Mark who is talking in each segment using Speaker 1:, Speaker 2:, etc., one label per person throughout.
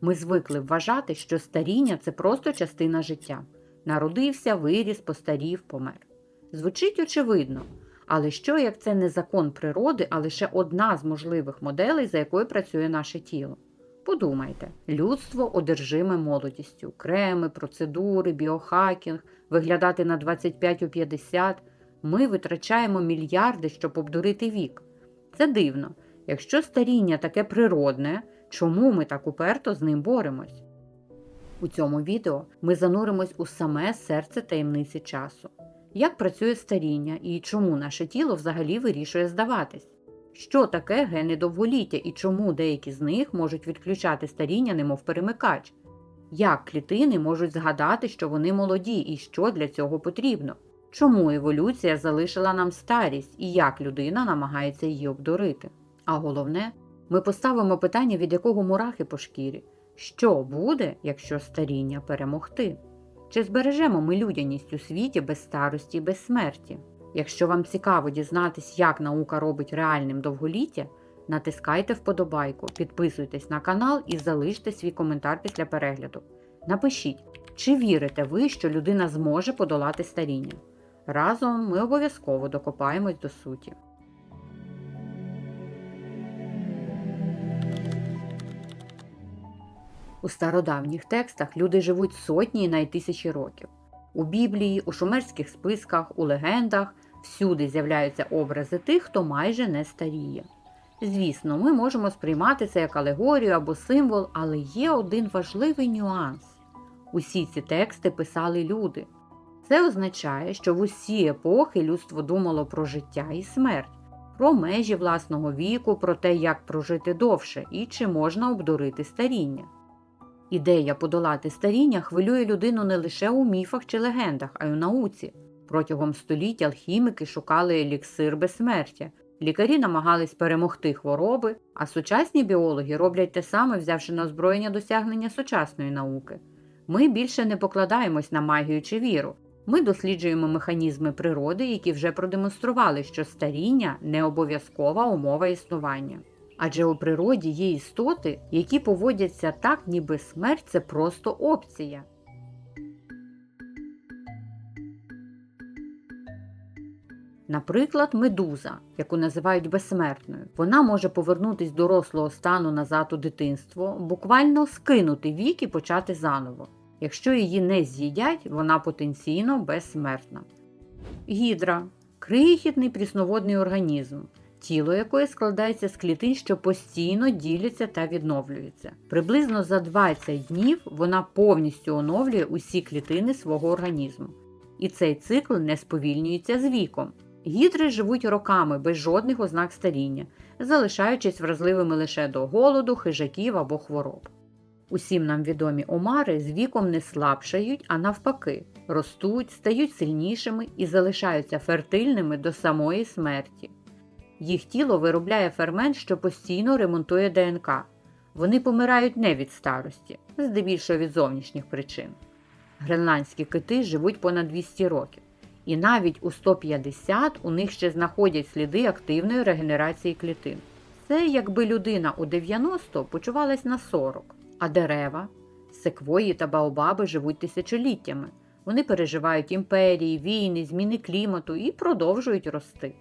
Speaker 1: Ми звикли вважати, що старіння це просто частина життя. Народився, виріс, постарів, помер. Звучить очевидно, але що як це не закон природи, а лише одна з можливих моделей, за якою працює наше тіло? Подумайте, людство одержиме молодістю, креми, процедури, біохакінг, виглядати на 25 у 50. Ми витрачаємо мільярди, щоб обдурити вік. Це дивно. Якщо старіння таке природне, чому ми так уперто з ним боремось? У цьому відео ми зануримось у саме серце таємниці часу. Як працює старіння і чому наше тіло взагалі вирішує здаватись? Що таке гени довголіття і чому деякі з них можуть відключати старіння, немов перемикач? Як клітини можуть згадати, що вони молоді і що для цього потрібно? Чому еволюція залишила нам старість і як людина намагається її обдурити? А головне, ми поставимо питання, від якого мурахи по шкірі: що буде, якщо старіння перемогти? Чи збережемо ми людяність у світі без старості і без смерті? Якщо вам цікаво дізнатись, як наука робить реальним довголіття, натискайте вподобайку, підписуйтесь на канал і залиште свій коментар після перегляду. Напишіть, чи вірите ви, що людина зможе подолати старіння? Разом ми обов'язково докопаємось до суті. У стародавніх текстах люди живуть сотні і навіть тисячі років. У Біблії, у шумерських списках, у легендах всюди з'являються образи тих, хто майже не старіє. Звісно, ми можемо сприймати це як алегорію або символ, але є один важливий нюанс. Усі ці тексти писали люди. Це означає, що в усі епохи людство думало про життя і смерть, про межі власного віку, про те, як прожити довше і чи можна обдурити старіння. Ідея подолати старіння хвилює людину не лише у міфах чи легендах, а й у науці. Протягом століть алхімики шукали еліксир безсмертя, лікарі намагались перемогти хвороби, а сучасні біологи роблять те саме, взявши на озброєння досягнення сучасної науки. Ми більше не покладаємось на магію чи віру. Ми досліджуємо механізми природи, які вже продемонстрували, що старіння не обов'язкова умова існування. Адже у природі є істоти, які поводяться так, ніби смерть це просто опція. Наприклад, медуза, яку називають безсмертною, вона може повернутись дорослого стану назад у дитинство, буквально скинути вік і почати заново. Якщо її не з'їдять, вона потенційно безсмертна. Гідра крихітний прісноводний організм, тіло якої складається з клітин, що постійно діляться та відновлюються. Приблизно за 20 днів вона повністю оновлює усі клітини свого організму. І цей цикл не сповільнюється з віком. Гідри живуть роками без жодних ознак старіння, залишаючись вразливими лише до голоду, хижаків або хвороб. Усім нам відомі омари з віком не слабшають, а навпаки, ростуть, стають сильнішими і залишаються фертильними до самої смерті. Їх тіло виробляє фермент, що постійно ремонтує ДНК. Вони помирають не від старості, здебільшого від зовнішніх причин. Гренландські кити живуть понад 200 років, і навіть у 150 у них ще знаходять сліди активної регенерації клітин. Це якби людина у 90 почувалась на 40, а дерева, секвої та баобаби живуть тисячоліттями. Вони переживають імперії, війни, зміни клімату і продовжують рости.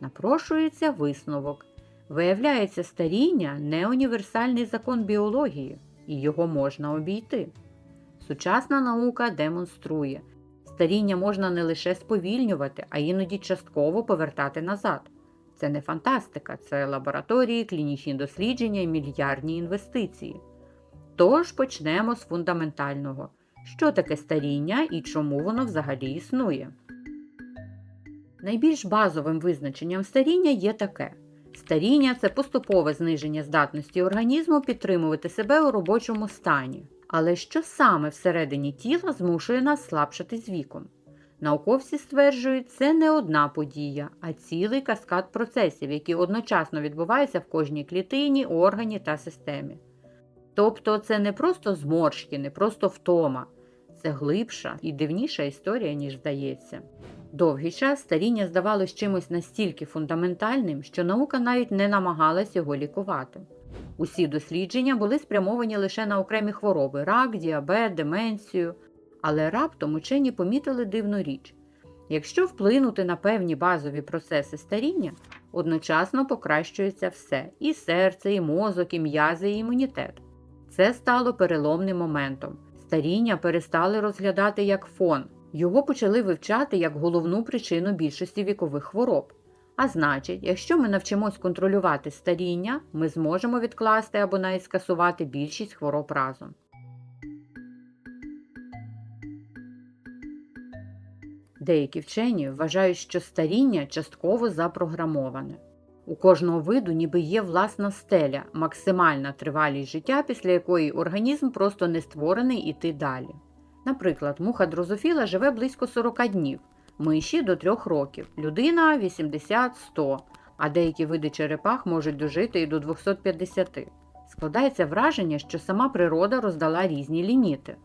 Speaker 1: Напрошується висновок. Виявляється, старіння не універсальний закон біології, і його можна обійти. Сучасна наука демонструє, старіння можна не лише сповільнювати, а іноді частково повертати назад. Це не фантастика, це лабораторії, клінічні дослідження і мільярдні інвестиції. Тож почнемо з фундаментального: що таке старіння і чому воно взагалі існує. Найбільш базовим визначенням старіння є таке: старіння це поступове зниження здатності організму підтримувати себе у робочому стані. Але що саме всередині тіла змушує нас слабшати з віком? Науковці стверджують, це не одна подія, а цілий каскад процесів, які одночасно відбуваються в кожній клітині, органі та системі. Тобто це не просто зморшки, не просто втома, це глибша і дивніша історія, ніж здається. Довгий час старіння здавалось чимось настільки фундаментальним, що наука навіть не намагалась його лікувати. Усі дослідження були спрямовані лише на окремі хвороби рак, діабет, деменцію. Але раптом учені помітили дивну річ. Якщо вплинути на певні базові процеси старіння, одночасно покращується все і серце, і мозок, і м'язи, і імунітет. Це стало переломним моментом. Старіння перестали розглядати як фон, його почали вивчати як головну причину більшості вікових хвороб. А значить, якщо ми навчимось контролювати старіння, ми зможемо відкласти або навіть скасувати більшість хвороб разом. Деякі вчені вважають, що старіння частково запрограмоване. У кожного виду ніби є власна стеля, максимальна тривалість життя, після якої організм просто не створений іти далі. Наприклад, муха дрозофіла живе близько 40 днів, миші до 3 років, людина 80-100, а деякі види черепах можуть дожити і до 250. Складається враження, що сама природа роздала різні ліміти.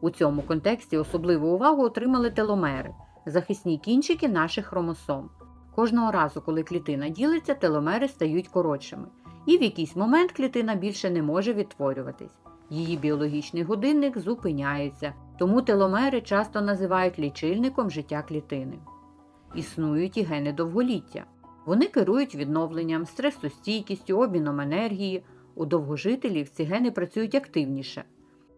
Speaker 1: У цьому контексті особливу увагу отримали теломери захисні кінчики наших хромосом. Кожного разу, коли клітина ділиться, теломери стають коротшими, і в якийсь момент клітина більше не може відтворюватись. Її біологічний годинник зупиняється, тому теломери часто називають лічильником життя клітини. Існують і гени довголіття. Вони керують відновленням, стресостійкістю, обміном енергії. У довгожителів ці гени працюють активніше.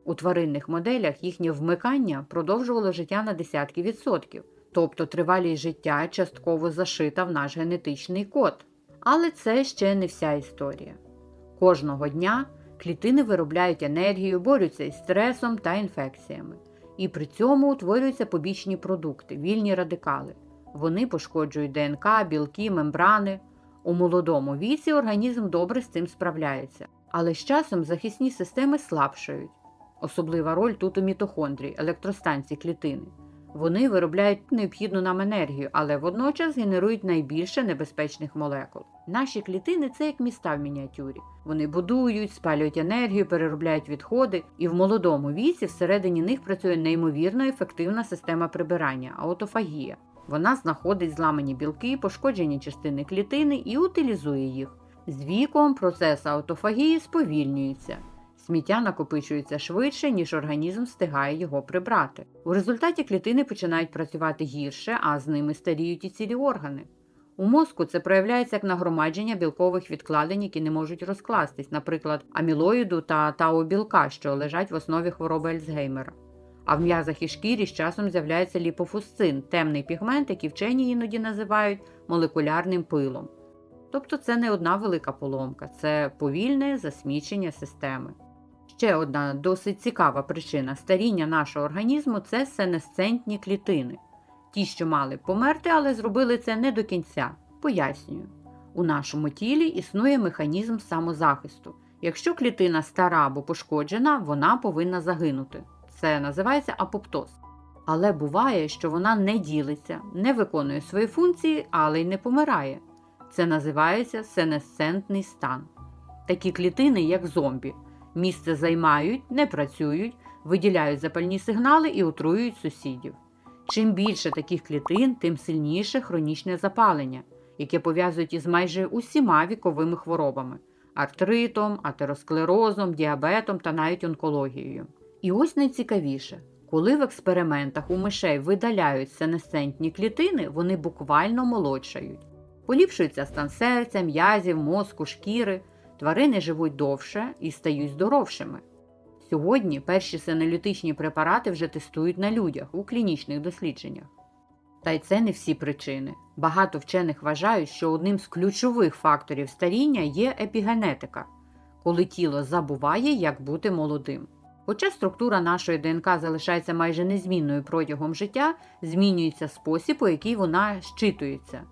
Speaker 1: У тваринних моделях їхнє вмикання продовжувало життя на десятки відсотків, тобто тривалість життя частково зашита в наш генетичний код. Але це ще не вся історія. Кожного дня клітини виробляють енергію, борються із стресом та інфекціями, і при цьому утворюються побічні продукти, вільні радикали. Вони пошкоджують ДНК, білки, мембрани. У молодому віці організм добре з цим справляється, але з часом захисні системи слабшають. Особлива роль тут у мітохондрії, електростанції клітини. Вони виробляють необхідну нам енергію, але водночас генерують найбільше небезпечних молекул. Наші клітини це як міста в мініатюрі. Вони будують, спалюють енергію, переробляють відходи, і в молодому віці всередині них працює неймовірно ефективна система прибирання аутофагія. Вона знаходить зламані білки, пошкоджені частини клітини і утилізує їх. З віком процес аутофагії сповільнюється. Сміття накопичується швидше, ніж організм встигає його прибрати. У результаті клітини починають працювати гірше, а з ними старіють і цілі органи. У мозку це проявляється як нагромадження білкових відкладень, які не можуть розкластись, наприклад, амілоїду та таобілка, що лежать в основі хвороби Альцгеймера. А в м'язах і шкірі з часом з'являється ліпофусцин, темний пігмент, який вчені іноді називають молекулярним пилом. Тобто це не одна велика поломка, це повільне засмічення системи. Ще одна досить цікава причина старіння нашого організму це сенесцентні клітини. Ті, що мали померти, але зробили це не до кінця. Пояснюю, у нашому тілі існує механізм самозахисту. Якщо клітина стара або пошкоджена, вона повинна загинути. Це називається апоптоз. Але буває, що вона не ділиться, не виконує свої функції, але й не помирає. Це називається сенесцентний стан. Такі клітини, як зомбі, місце займають, не працюють, виділяють запальні сигнали і отруюють сусідів. Чим більше таких клітин, тим сильніше хронічне запалення, яке пов'язують із майже усіма віковими хворобами артритом, атеросклерозом, діабетом та навіть онкологією. І ось найцікавіше, коли в експериментах у мишей видаляють сенесцентні клітини, вони буквально молодшають. Поліпшується стан серця, м'язів, мозку, шкіри, тварини живуть довше і стають здоровшими. Сьогодні перші сенолітичні препарати вже тестують на людях у клінічних дослідженнях. Та й це не всі причини. Багато вчених вважають, що одним з ключових факторів старіння є епігенетика, коли тіло забуває, як бути молодим. Хоча структура нашої ДНК залишається майже незмінною протягом життя, змінюється спосіб, у який вона щитується.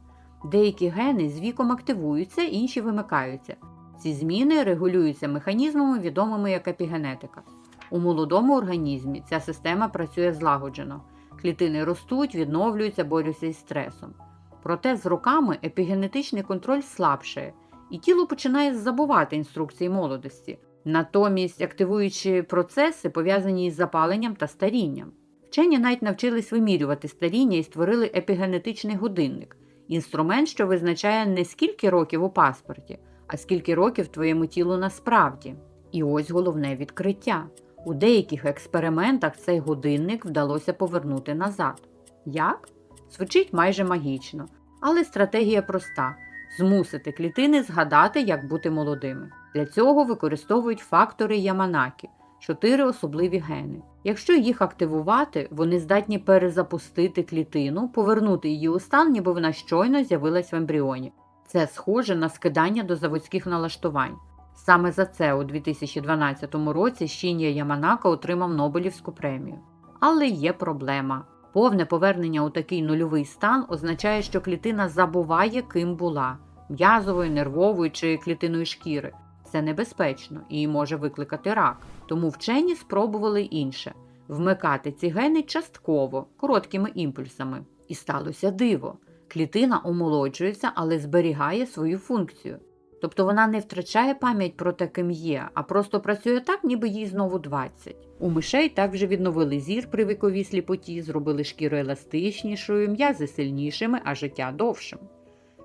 Speaker 1: Деякі гени з віком активуються, інші вимикаються. Ці зміни регулюються механізмами, відомими як епігенетика. У молодому організмі ця система працює злагоджено. Клітини ростуть, відновлюються, борються із стресом. Проте з роками епігенетичний контроль слабшає, і тіло починає забувати інструкції молодості, натомість активуючи процеси, пов'язані із запаленням та старінням. Вчені навіть навчились вимірювати старіння і створили епігенетичний годинник інструмент, що визначає не скільки років у паспорті, а скільки років твоєму тілу насправді. І ось головне відкриття. У деяких експериментах цей годинник вдалося повернути назад. Як? Звучить майже магічно, але стратегія проста змусити клітини згадати, як бути молодими. Для цього використовують фактори Яманакі чотири особливі гени. Якщо їх активувати, вони здатні перезапустити клітину, повернути її у стан, ніби вона щойно з'явилась в ембріоні. Це схоже на скидання до заводських налаштувань. Саме за це у 2012 році Шінія Яманака отримав Нобелівську премію. Але є проблема. Повне повернення у такий нульовий стан означає, що клітина забуває, ким була м'язовою, нервовою чи клітиною шкіри. Це небезпечно і може викликати рак. Тому вчені спробували інше вмикати ці гени частково, короткими імпульсами. І сталося диво. Клітина омолоджується, але зберігає свою функцію. Тобто вона не втрачає пам'ять про те, ким є, а просто працює так, ніби їй знову 20. У мишей так вже відновили зір при віковій сліпоті, зробили шкіру еластичнішою, м'язи сильнішими, а життя довшим.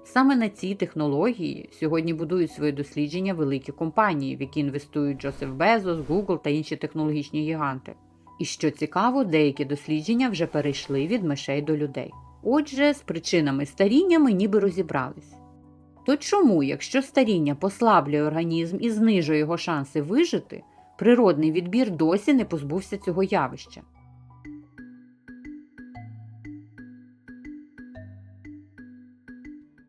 Speaker 1: Саме на ці технології сьогодні будують свої дослідження великі компанії, в які інвестують Джосеф Безос, Google та інші технологічні гіганти. І що цікаво, деякі дослідження вже перейшли від мишей до людей. Отже, з причинами старіння ми ніби розібрались. То чому, якщо старіння послаблює організм і знижує його шанси вижити, природний відбір досі не позбувся цього явища?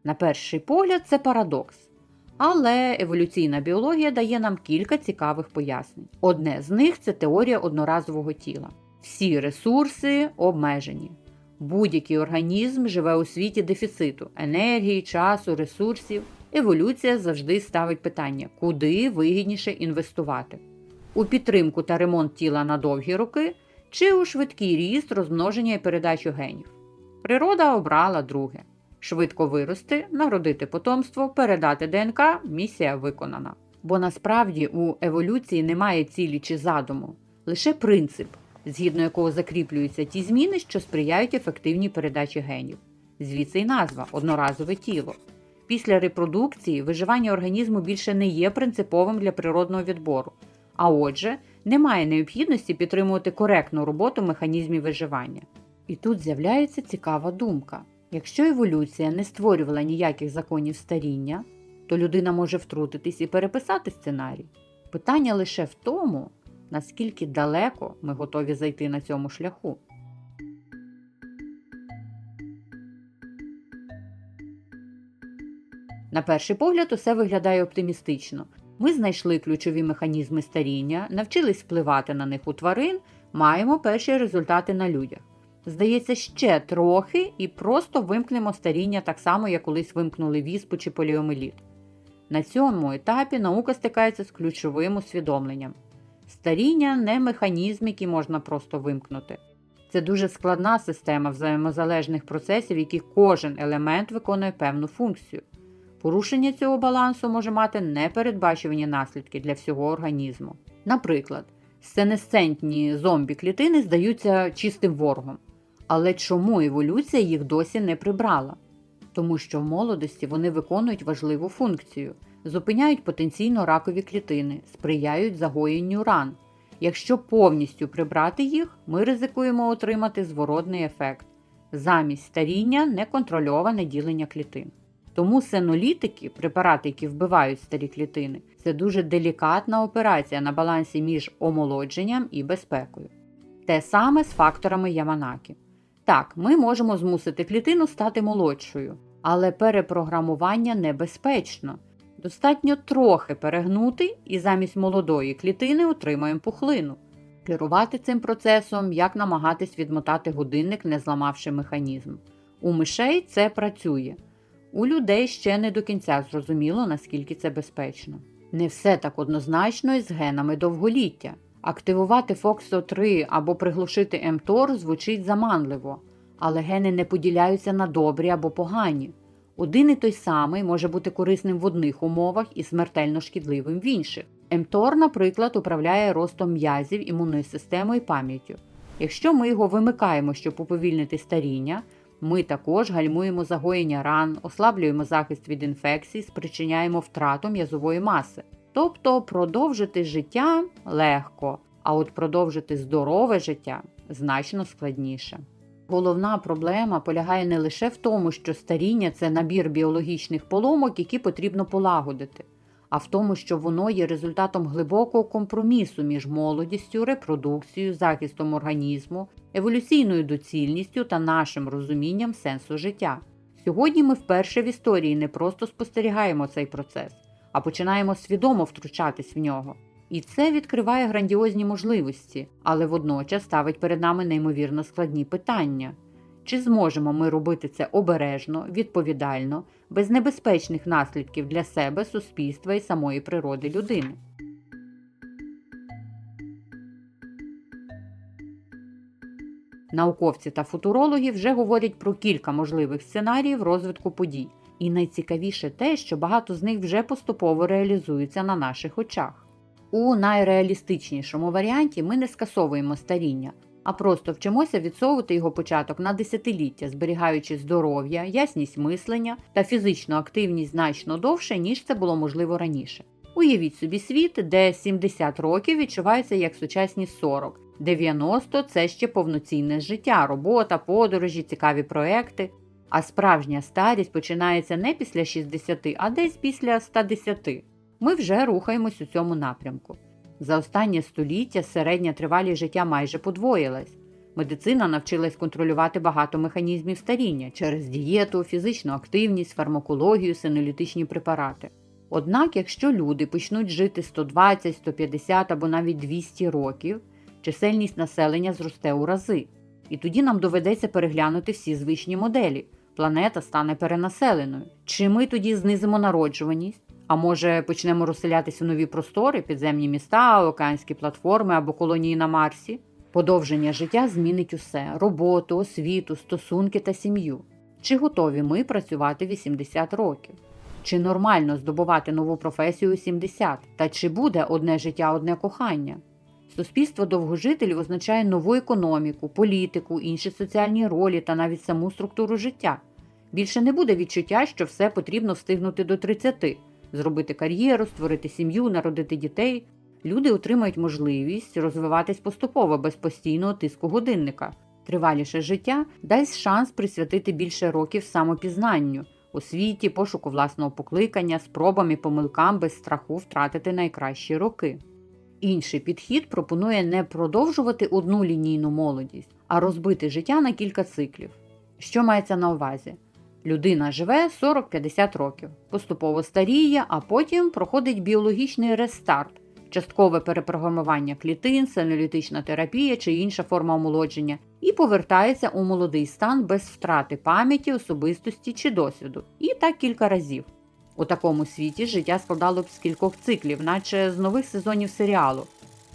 Speaker 1: На перший погляд, це парадокс. Але еволюційна біологія дає нам кілька цікавих пояснень. Одне з них це теорія одноразового тіла. Всі ресурси обмежені. Будь-який організм живе у світі дефіциту енергії, часу, ресурсів. Еволюція завжди ставить питання, куди вигідніше інвестувати: у підтримку та ремонт тіла на довгі роки чи у швидкий ріст, розмноження і передачу генів. Природа обрала друге. Швидко вирости, народити потомство, передати ДНК місія виконана. Бо насправді у еволюції немає цілі чи задуму, лише принцип, згідно якого закріплюються ті зміни, що сприяють ефективній передачі генів. Звідси й назва одноразове тіло. Після репродукції виживання організму більше не є принциповим для природного відбору, а отже, немає необхідності підтримувати коректну роботу механізмів виживання. І тут з'являється цікава думка. Якщо еволюція не створювала ніяких законів старіння, то людина може втрутитись і переписати сценарій. Питання лише в тому, наскільки далеко ми готові зайти на цьому шляху. На перший погляд, усе виглядає оптимістично. Ми знайшли ключові механізми старіння, навчились впливати на них у тварин, маємо перші результати на людях. Здається, ще трохи і просто вимкнемо старіння так само, як колись вимкнули віспу чи поліомеліт. На цьому етапі наука стикається з ключовим усвідомленням. Старіння не механізм, який можна просто вимкнути. Це дуже складна система взаємозалежних процесів, яких кожен елемент виконує певну функцію. Порушення цього балансу може мати непередбачувані наслідки для всього організму. Наприклад, сценесцентні зомбі-клітини здаються чистим ворогом. Але чому еволюція їх досі не прибрала? Тому що в молодості вони виконують важливу функцію, зупиняють потенційно ракові клітини, сприяють загоєнню ран. Якщо повністю прибрати їх, ми ризикуємо отримати зворотний ефект замість старіння неконтрольоване ділення клітин. Тому сенолітики, препарати, які вбивають старі клітини, це дуже делікатна операція на балансі між омолодженням і безпекою. Те саме з факторами Яманакі. Так, ми можемо змусити клітину стати молодшою, але перепрограмування небезпечно. Достатньо трохи перегнути і замість молодої клітини отримаємо пухлину. Керувати цим процесом, як намагатись відмотати годинник, не зламавши механізм. У мишей це працює. У людей ще не до кінця зрозуміло, наскільки це безпечно. Не все так однозначно і з генами довголіття. Активувати FOXO3 або приглушити mTOR звучить заманливо, але гени не поділяються на добрі або погані. Один і той самий може бути корисним в одних умовах і смертельно шкідливим в інших. mTOR, наприклад, управляє ростом м'язів, імунною системою і пам'яттю. Якщо ми його вимикаємо, щоб уповільнити старіння, Ми також гальмуємо загоєння ран, ослаблюємо захист від інфекцій, спричиняємо втрату м'язової маси. Тобто продовжити життя легко, а от продовжити здорове життя значно складніше. Головна проблема полягає не лише в тому, що старіння це набір біологічних поломок, які потрібно полагодити, а в тому, що воно є результатом глибокого компромісу між молодістю, репродукцією, захистом організму, еволюційною доцільністю та нашим розумінням сенсу життя. Сьогодні ми вперше в історії не просто спостерігаємо цей процес, а починаємо свідомо втручатись в нього. І це відкриває грандіозні можливості, але водночас ставить перед нами неймовірно складні питання. Чи зможемо ми робити це обережно, відповідально, без небезпечних наслідків для себе, суспільства і самої природи людини? Науковці та футурологи вже говорять про кілька можливих сценаріїв розвитку подій. І найцікавіше те, що багато з них вже поступово реалізуються на наших очах. У найреалістичнішому варіанті ми не скасовуємо старіння, а просто вчимося відсовувати його початок на десятиліття, зберігаючи здоров'я, ясність мислення та фізичну активність значно довше, ніж це було можливо раніше. Уявіть собі світ, де 70 років відчуваються як сучасні 40, 90 це ще повноцінне життя, робота, подорожі, цікаві проекти. А справжня старість починається не після 60, а десь після 110. Ми вже рухаємось у цьому напрямку. За останнє століття середня тривалість життя майже подвоїлась. Медицина навчилась контролювати багато механізмів старіння через дієту, фізичну активність, фармакологію, синолітичні препарати. Однак, якщо люди почнуть жити 120, 150 або навіть 200 років, чисельність населення зросте у рази. І тоді нам доведеться переглянути всі звичні моделі. Планета стане перенаселеною. Чи ми тоді знизимо народжуваність? А може почнемо розселятися нові простори, підземні міста, океанські платформи або колонії на Марсі? Подовження життя змінить усе роботу, освіту, стосунки та сім'ю. Чи готові ми працювати 80 років? Чи нормально здобувати нову професію у 70? Та чи буде одне життя, одне кохання? Суспільство довгожителів означає нову економіку, політику, інші соціальні ролі та навіть саму структуру життя. Більше не буде відчуття, що все потрібно встигнути до 30, зробити кар'єру, створити сім'ю, народити дітей. Люди отримають можливість розвиватись поступово без постійного тиску годинника. Триваліше життя дасть шанс присвятити більше років самопізнанню, освіті, пошуку власного покликання, спробам і помилкам без страху втратити найкращі роки. Інший підхід пропонує не продовжувати одну лінійну молодість, а розбити життя на кілька циклів. Що мається на увазі? Людина живе 40-50 років, поступово старіє, а потім проходить біологічний рестарт, часткове перепрограмування клітин, сенолітична терапія чи інша форма омолодження, і повертається у молодий стан без втрати пам'яті, особистості чи досвіду. І так кілька разів. У такому світі життя складало б з кількох циклів, наче з нових сезонів серіалу.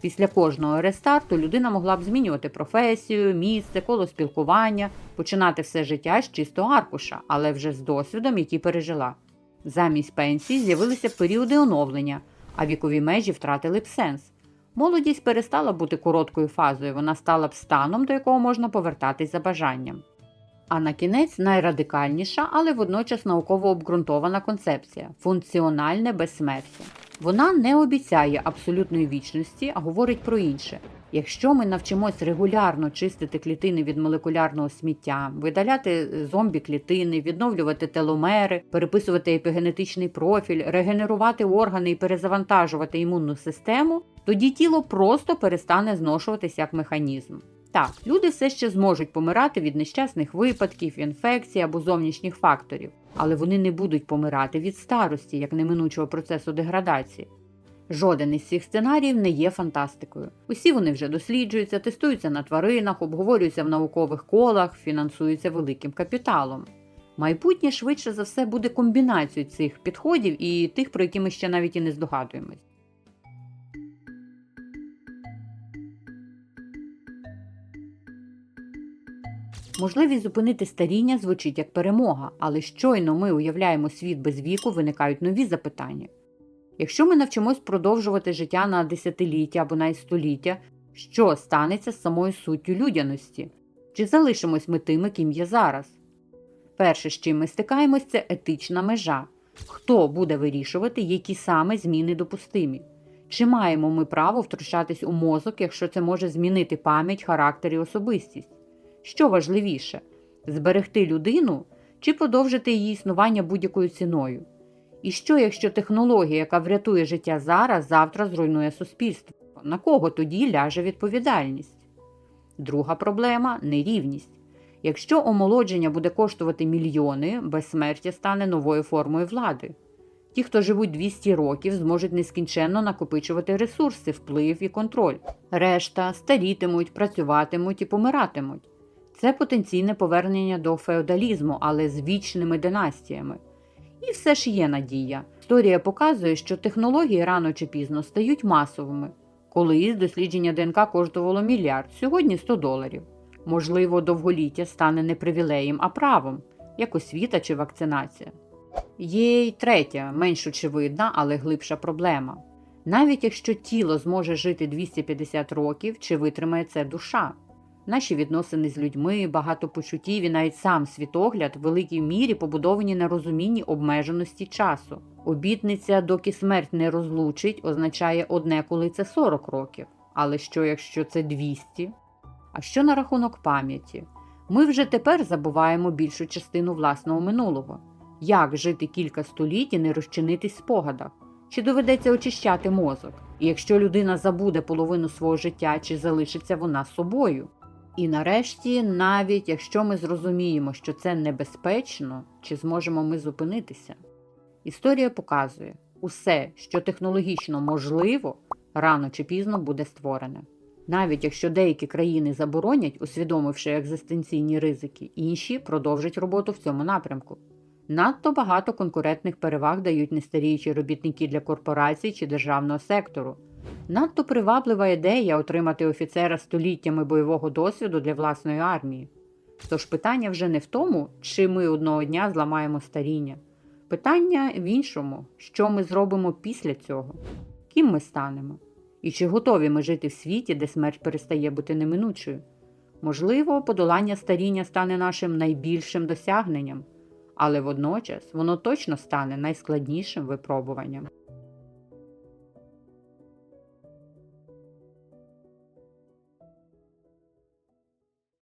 Speaker 1: Після кожного рестарту людина могла б змінювати професію, місце, коло спілкування, починати все життя з чистого аркуша, але вже з досвідом, який пережила. Замість пенсії з'явилися періоди оновлення, а вікові межі втратили б сенс. Молодість перестала бути короткою фазою, вона стала б станом, до якого можна повертатись за бажанням. А на кінець найрадикальніша, але водночас науково обґрунтована концепція функціональне безсмертя. Вона не обіцяє абсолютної вічності, а говорить про інше. Якщо ми навчимось регулярно чистити клітини від молекулярного сміття, видаляти зомбі клітини, відновлювати теломери, переписувати епігенетичний профіль, регенерувати органи і перезавантажувати імунну систему, тоді тіло просто перестане зношуватися як механізм. Так, люди все ще зможуть помирати від нещасних випадків, інфекцій або зовнішніх факторів, але вони не будуть помирати від старості, як неминучого процесу деградації. Жоден із цих сценаріїв не є фантастикою. Усі вони вже досліджуються, тестуються на тваринах, обговорюються в наукових колах, фінансуються великим капіталом. Майбутнє швидше за все буде комбінацією цих підходів і тих, про які ми ще навіть і не здогадуємось. Можливість зупинити старіння звучить як перемога, але щойно ми уявляємо світ без віку, виникають нові запитання. Якщо ми навчимось продовжувати життя на десятиліття або навіть століття, що станеться з самою суттю людяності? Чи залишимось ми тими, ким є зараз? Перше, з чим ми стикаємось, це етична межа. Хто буде вирішувати, які саме зміни допустимі? Чи маємо ми право втручатись у мозок, якщо це може змінити пам'ять, характер і особистість? Що важливіше зберегти людину чи продовжити її існування будь-якою ціною? І що, якщо технологія, яка врятує життя зараз, завтра зруйнує суспільство? На кого тоді ляже відповідальність? Друга проблема нерівність. Якщо омолодження буде коштувати мільйони, безсмертя стане новою формою влади. Ті, хто живуть 200 років, зможуть нескінченно накопичувати ресурси, вплив і контроль. Решта старітимуть, працюватимуть і помиратимуть. Це потенційне повернення до феодалізму, але з вічними династіями. І все ж є надія. Історія показує, що технології рано чи пізно стають масовими. Колись дослідження ДНК коштувало мільярд, сьогодні 100 доларів. Можливо, довголіття стане не привілеєм, а правом, як освіта чи вакцинація. Є й третя, менш очевидна, але глибша проблема. Навіть якщо тіло зможе жити 250 років, чи витримає це душа? Наші відносини з людьми, багато почуттів і навіть сам світогляд в великій мірі побудовані на розумінні обмеженості часу. Обітниця, доки смерть не розлучить, означає одне, коли це 40 років. Але що, якщо це 200? А що на рахунок пам'яті? Ми вже тепер забуваємо більшу частину власного минулого. Як жити кілька століть і не розчинитись спогадах? Чи доведеться очищати мозок? І якщо людина забуде половину свого життя, чи залишиться вона собою? І нарешті, навіть якщо ми зрозуміємо, що це небезпечно, чи зможемо ми зупинитися? Історія показує, усе, що технологічно можливо, рано чи пізно буде створене. Навіть якщо деякі країни заборонять, усвідомивши екзистенційні ризики, інші продовжать роботу в цьому напрямку. Надто багато конкурентних переваг дають нестаріючі робітники для корпорацій чи державного сектору. Надто приваблива ідея отримати офіцера століттями бойового досвіду для власної армії. Тож питання вже не в тому, чи ми одного дня зламаємо старіння. Питання в іншому, що ми зробимо після цього, ким ми станемо, і чи готові ми жити в світі, де смерть перестає бути неминучою. Можливо, подолання старіння стане нашим найбільшим досягненням, але водночас воно точно стане найскладнішим випробуванням.